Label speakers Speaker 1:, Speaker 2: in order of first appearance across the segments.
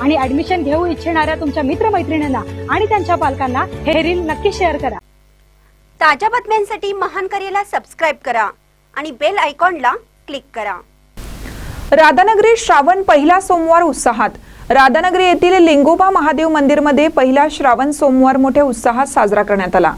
Speaker 1: आणि ऍडमिशन घेऊ इच्छिणाऱ्या तुमच्या मित्रमैत्रिणींना आणि त्यांच्या पालकांना हे रील नक्की शेअर करा.
Speaker 2: ताज्या बातम्यांसाठी महान करेला सबस्क्राईब करा आणि बेल आयकॉनला क्लिक करा.
Speaker 3: राधानगरी श्रावण पहिला सोमवार उत्साहात. राधानगरी येथील लिंगोबा महादेव मंदिरमध्ये पहिला श्रावण सोमवार मोठ्या उत्साहात साजरा करण्यात आला.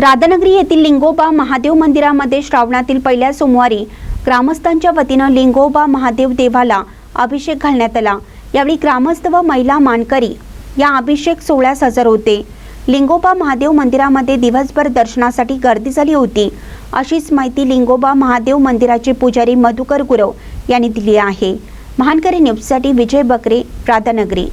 Speaker 2: राधानगरी येथील लिंगोबा महादेव मंदिरामध्ये श्रावणातील पहिल्या सोमवारी ग्रामस्थांच्या वतीनं लिंगोबा महादेव देवाला अभिषेक घालण्यात आला. यावेळी ग्रामस्थ व महिला मानकरी या अभिषेक सोहळ्यास हजर होते. लिंगोबा महादेव मंदिरामध्ये दिवसभर दर्शनासाठी गर्दी झाली होती. अशीच माहिती लिंगोबा महादेव मंदिराचे पुजारी मधुकर गुरव यांनी दिली आहे. महानकरी न्यूजसाठी विजय बकरे राधानगरी.